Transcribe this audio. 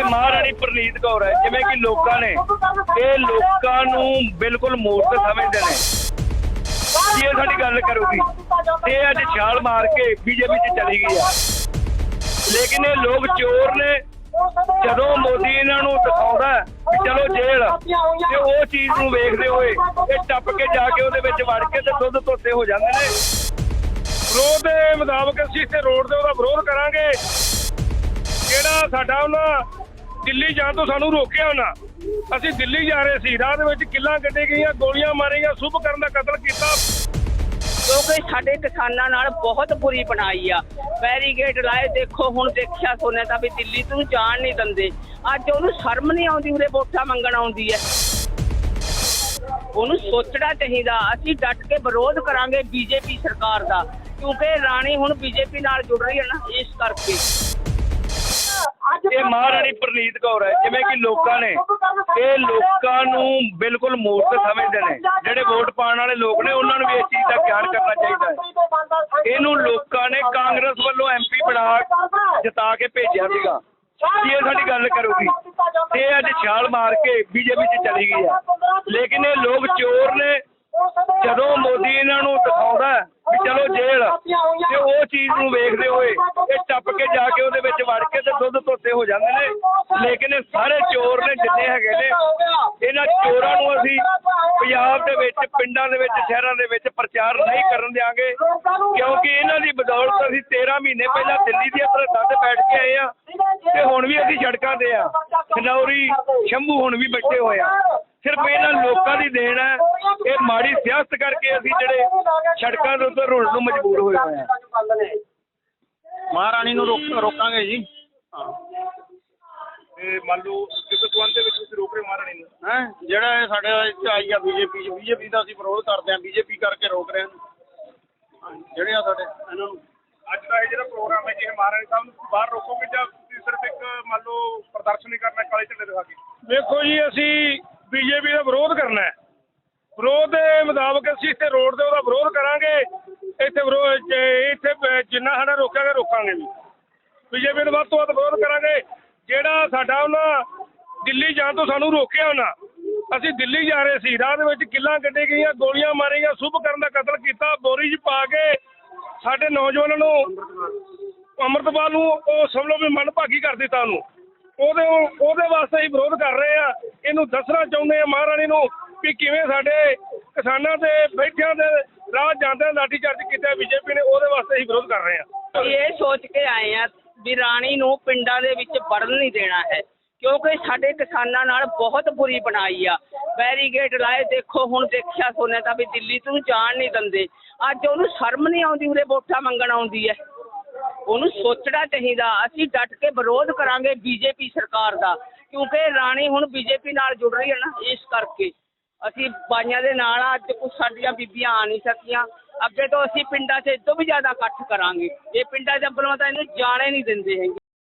ਇਹ ਮਹਾਰਾਣੀ ਪ੍ਰਨੀਤ ਕੌਰ ਹੈ, ਜਿਵੇਂ ਕਿ ਲੋਕਾਂ ਨੇ ਇਹ ਲੋਕਾਂ ਨੂੰ ਬਿਲਕੁਲ ਮੂਰਖ ਸਮਝਦੇ ਨੇ। ਕੀ ਇਹ ਸਾਡੀ ਗੱਲ ਕਰੂਗੀ ਇਹ ਅੱਜ ਛਾਲ ਮਾਰ ਕੇ ਬੀਜੇਪੀ 'ਚ ਚਲੀ ਗਈ ਆ। ਲੇਕਿਨ ਇਹ ਲੋਕ ਚੋਰ ਨੇ, ਜਦੋਂ ਮੋਦੀ ਇਹਨਾਂ ਨੂੰ ਦਿਖਾਉਂਦਾ ਹੈ ਚਲੋ ਜੇਲ੍ਹ ਤੇ ਉਹ ਚੀਜ਼ ਨੂੰ ਵੇਖਦੇ ਹੋਏ ਇਹ ਟੱਪ ਕੇ ਜਾ ਕੇ ਉਹਦੇ ਵਿੱਚ ਵੜ ਕੇ ਤੇ ਦੁੱਧ ਧੋਤੇ ਹੋ ਜਾਂਦੇ ਨੇ। ਵਿਰੋਧ ਦੇ ਮੁਤਾਬਕ ਅਸੀਂ ਇੱਥੇ ਰੋਡ ਤੇ ਉਹਦਾ ਵਿਰੋਧ ਕਰਾਂਗੇ। ਜਿਹੜਾ ਸਾਡਾ ਉਹਨਾਂ ਦਿੱਲੀ ਜਾਣ ਤੋਂ ਸਾਨੂੰ ਰੋਕਿਆ ਉਹਨਾਂ ਅਸੀਂ ਦਿੱਲੀ ਜਾ ਰਹੇ ਸੀ। ਰਾਹ ਦੇ ਵਿੱਚ ਕਿੱਲਾਂ ਕੱਢੇ ਗਈਆਂ, ਗੋਲੀਆਂ ਮਾਰੀਆਂ, ਸੁਭ ਕਰਨ ਦਾ ਕਤਲ ਕੀਤਾ। ਕਿਉਂਕਿ ਸਾਡੇ ਕਿਸਾਨਾਂ ਨਾਲ ਬਹੁਤ ਬੁਰੀ ਬਣਾਈ ਆ। ਬੈਰੀਗੇਡ ਲਾਏ, ਦੇਖੋ ਹੁਣ ਦੇਖਿਆ ਸੋਨੇ ਤਾਂ ਵੀ ਦਿੱਲੀ ਤੋਂ ਜਾਣ ਨਹੀਂ ਦਿੰਦੇ। ਅੱਜ ਉਹਨੂੰ ਸ਼ਰਮ ਨਹੀਂ ਆਉਂਦੀ ਉਰੇ ਵੋਟਾਂ ਮੰਗਣ ਆਉਂਦੀ ਹੈ ਉਹਨੂੰ ਸੋਚਣਾ ਚਾਹੀਦਾ, ਅਸੀਂ ਡਟ ਕੇ ਵਿਰੋਧ ਕਰਾਂਗੇ ਬੀਜੇਪੀ ਸਰਕਾਰ ਦਾ। ਕਿਉਂਕਿ ਰਾਣੀ ਹੁਣ ਬੀਜੇਪੀ ਨਾਲ ਜੁੜ ਰਹੀ ਹੈ ਨਾ, ਇਸ ਕਰਕੇ। ਇਹ ਮਹਾਰਾਣੀ ਪ੍ਰਨੀਤ ਕੌਰ ਹੈ, ਜਿਵੇਂ ਕਿ ਲੋਕਾਂ ਨੇ ਇਹ ਲੋਕਾਂ ਨੂੰ ਬਿਲਕੁਲ ਮੂਰਖ ਸਮਝਦੇ ਨੇ। ਜਿਹੜੇ ਵੋਟ ਪਾਉਣ ਵਾਲੇ ਲੋਕ ਨੇ, ਉਹਨਾਂ ਨੂੰ ਵੀ ਇਸ ਚੀਜ਼ ਦਾ ਖਿਆਲ ਕਰਨਾ ਚਾਹੀਦਾ ਹੈ। ਇਹਨੂੰ ਲੋਕਾਂ ਨੇ ਕਾਂਗਰਸ ਵੱਲੋਂ ਐਮਪੀ ਬਣਾ ਜਿਤਾ ਕੇ ਭੇਜਿਆ ਸੀਗਾ। ਕੀ ਇਹ ਸਾਡੀ ਗੱਲ ਕਰੂਗੀ? ਤੇ ਇਹ ਅੱਜ ਛਾਲ ਮਾਰ ਕੇ ਬੀਜੇਪੀ 'ਚ ਚਲੀ ਗਈ ਹੈ। ਲੇਕਿਨ ਇਹ ਲੋਕ ਚੋਰ ਨੇ। ਜਦੋਂ ਮੋਦੀ ਇਹਨਾਂ ਨੂੰ ਦਿਖਾਉਂਦਾ ਤੇ ਉਹ ਚੀਜ਼ ਨੂੰ ਵੇਖਦੇ ਹੋਏ ਇਹ ਟੱਪ ਕੇ ਜਾ ਕੇ ਉਹਦੇ ਵਿੱਚ ਵੜ ਕੇ ਤੇ ਦੁੱਧ ਧੋਤੇ ਹੋ ਜਾਂਦੇ ਨੇ। ਲੇਕਿਨ ਇਹ ਸਾਰੇ ਚੋਰ ਨੇ ਜਿੰਨੇ ਹੈਗੇ ਨੇ, ਇਹਨਾਂ ਚੋਰਾਂ ਨੂੰ ਅਸੀਂ ਪੰਜਾਬ ਦੇ ਵਿੱਚ, ਪਿੰਡਾਂ ਦੇ ਵਿੱਚ, ਸ਼ਹਿਰਾਂ ਦੇ ਵਿੱਚ ਪ੍ਰਚਾਰ ਨਹੀਂ ਕਰਨ ਦਿਆਂਗੇ। ਕਿਉਂਕਿ ਇਹਨਾਂ ਦੀ ਬਦੌਲਤ ਅਸੀਂ 13 ਮਹੀਨੇ ਪਹਿਲਾਂ ਦਿੱਲੀ ਦੀਆਂ ਸਰਹੱਦਾਂ ਤੇ ਬੈਠ ਕੇ ਆਏ ਆ। ਤੇ ਹੁਣ ਵੀ ਅਸੀਂ ਸੜਕਾਂ ਤੇ ਆ। ਖਨੌਰੀ, ਸ਼ੰਭੂ ਹੁਣ ਵੀ ਬੈਠੇ ਹੋਏ ਆ। ਸਿਰਫ ਇਹਨਾਂ ਲੋਕਾਂ ਦੀ ਦੇਣ ਹੈ। ਇਹ ਮਾੜੀ ਸਿਆਸਤ ਕਰਕੇ ਅਸੀਂ ਜਿਹੜੇ ਸੜਕਾਂ ਦੇ ਉੱਤੇ ਰੁਲਣ ਨੂੰ ਮਜਬੂਰ ਹੋਏ ਹੋਏ ਆ। ਮਹਾਰਾਣੀ ਨੂੰ ਰੋਕ ਰੋਕਾਂਗੇ ਜੀ। ਤੇ ਮੰਨ ਲਓ ਕਿਸ ਸੰਬੰਧ ਦੇ ਵਿੱਚ ਤੁਸੀਂ ਰੋਕ ਰਹੇ ਮਹਾਰਾਣੀ ਨੂੰ? ਹੈ? ਜਿਹੜਾ ਇਹ ਸਾਡੇ ਇੱਥੇ ਆਈ ਆ ਬੀਜੇਪੀ ਚ ਬੀਜੇਪੀ ਦਾ ਅਸੀਂ ਵਿਰੋਧ ਕਰਦੇ ਆ ਬੀਜੇਪੀ ਕਰਕੇ ਰੋਕ ਰਹੇ ਹਾਂ। ਜਿਹੜੇ ਆ ਸਾਡੇ ਇਹਨਾਂ ਨੂੰ। ਅੱਜ ਦਾ ਇਹ ਜਿਹੜਾ ਪ੍ਰੋਗਰਾਮ ਹੈ ਜੀ ਇਹ ਮਹਾਰਾਣੀ ਸਾਹਿਬ ਨੂੰ ਬਾਹਰ ਰੋਕੋਗੇ ਜਾਂ ਤੁਸੀਂ ਸਿਰਫ ਇੱਕ ਮੰਨ ਲਓ ਪ੍ਰਦਰਸ਼ਨ ਹੀ ਕਰਨਾ ਕਾਲੇ ਝੰਡੇ ਦਿਖਾ ਕੇ? ਦੇਖੋ ਜੀ ਅਸੀਂ ਬੀਜੇਪੀ ਦਾ ਵਿਰੋਧ ਕਰਨਾ ਹੈ। ਵਿਰੋਧ ਦੇ ਮੁਤਾਬਕ ਅਸੀਂ ਇੱਥੇ ਰੋਡ ਤੇ ਉਹਦਾ ਵਿਰੋਧ ਕਰਾਂਗੇ। ਇੱਥੇ ਵਿਰੋਧ, ਇੱਥੇ ਜਿੰਨਾ ਸਾਡਾ ਰੋਕਾਂਗੇ ਰੋਕਾਂਗੇ ਵੀ। ਬੀਜੇਪੀ ਨੂੰ ਵੱਧ ਤੋਂ ਵੱਧ ਵਿਰੋਧ ਕਰਾਂਗੇ। ਜਿਹੜਾ ਸਾਡਾ ਉਹਨਾਂ ਦਿੱਲੀ ਜਾਣ ਤੋਂ ਸਾਨੂੰ ਰੋਕਿਆ ਉਹਨਾਂ, ਅਸੀਂ ਦਿੱਲੀ ਜਾ ਰਹੇ ਸੀ। ਰਾਹ ਦੇ ਵਿੱਚ ਕਿੱਲਾਂ ਕੱਢੇ ਗਈਆਂ, ਗੋਲੀਆਂ ਮਾਰੀਆਂ, ਸੁਭ ਕਰਨ ਦਾ ਕਤਲ ਕੀਤਾ, ਬੋਰੀ 'ਚ ਪਾ ਕੇ ਸਾਡੇ ਨੌਜਵਾਨਾਂ ਨੂੰ ਅੰਮ੍ਰਿਤਪਾਲ ਨੂੰ ਉਹ ਸਭ ਲਓ ਵੀ ਮਨ ਭਾਗੀ ਕਰ ਦਿੱਤਾ ਉਹਨੂੰ। ਉਹਦੇ ਉਹਦੇ ਵਾਸਤੇ ਹੀ ਵਿਰੋਧ ਕਰ ਰਹੇ ਆ। ਇਹਨੂੰ ਦੱਸਣਾ ਚਾਹੁੰਦੇ ਆ ਮਹਾਰਾਣੀ ਨੂੰ ਵੀ ਕਿਵੇਂ ਸਾਡੇ ਕਿਸਾਨਾਂ ਦੇ ਬੈਠਿਆਂ ਦੇ ਰਾਹ ਜਾਂਦੇ ਲਾਠੀ ਕੀਤਾ ਬੀਜੇਪੀ ਨੇ, ਉਹਦੇ ਵਾਸਤੇ ਹੀ ਵਿਰੋਧ ਕਰ ਰਹੇ ਆ। ਇਹ ਸੋਚ ਕੇ ਆਏ ਆ ਵੀ ਰਾਣੀ ਨੂੰ ਪਿੰਡਾਂ ਦੇ ਵਿੱਚ ਵੜਨ ਨਹੀਂ ਦੇਣਾ ਹੈ, ਕਿਉਂਕਿ ਸਾਡੇ ਕਿਸਾਨਾਂ ਨਾਲ ਬਹੁਤ ਬੁਰੀ ਬਣਾਈ ਆ। ਬੈਰੀਗੇਡ ਲਾਏ, ਦੇਖੋ ਹੁਣ ਦੇਖਿਆ ਸੋਨੇ ਤਾਂ ਵੀ ਦਿੱਲੀ ਤੋਂ ਜਾਣ ਨਹੀਂ ਦਿੰਦੇ। ਅੱਜ ਉਹਨੂੰ ਸ਼ਰਮ ਨਹੀਂ ਆਉਂਦੀ, ਉਰੇ ਵੋਟਾਂ ਮੰਗਣ ਆਉਂਦੀ ਹੈ। ਉਹਨੂੰ ਸੋਚਣਾ ਚਾਹੀਦਾ। ਅਸੀਂ ਡਟ ਕੇ ਵਿਰੋਧ ਕਰਾਂਗੇ ਬੀਜੇਪੀ ਸਰਕਾਰ ਦਾ ਕਿਉਂਕਿ ਰਾਣੀ ਹੁਣ ਬੀਜੇਪੀ ਨਾਲ ਜੁੜ ਰਹੀ ਹੈ ਨਾ ਇਸ ਕਰਕੇ। ਅਸੀਂ ਬਾਈਆਂ ਦੇ ਨਾਲ ਆ, ਅੱਜ ਕੁਛ ਸਾਡੀਆਂ ਬੀਬੀਆਂ ਆ ਨਹੀਂ ਸਕੀਆਂ। ਅੱਗੇ ਤੋਂ ਅਸੀਂ ਪਿੰਡਾਂ 'ਚ ਇਸ ਵੀ ਜ਼ਿਆਦਾ ਇਕੱਠ ਕਰਾਂਗੇ। ਇਹ ਪਿੰਡਾਂ 'ਚ ਅੱਬਲੋਂ ਤਾਂ ਇਹਨੂੰ ਜਾਣੇ ਨਹੀਂ ਦਿੰਦੇ ਹੈਗੇ।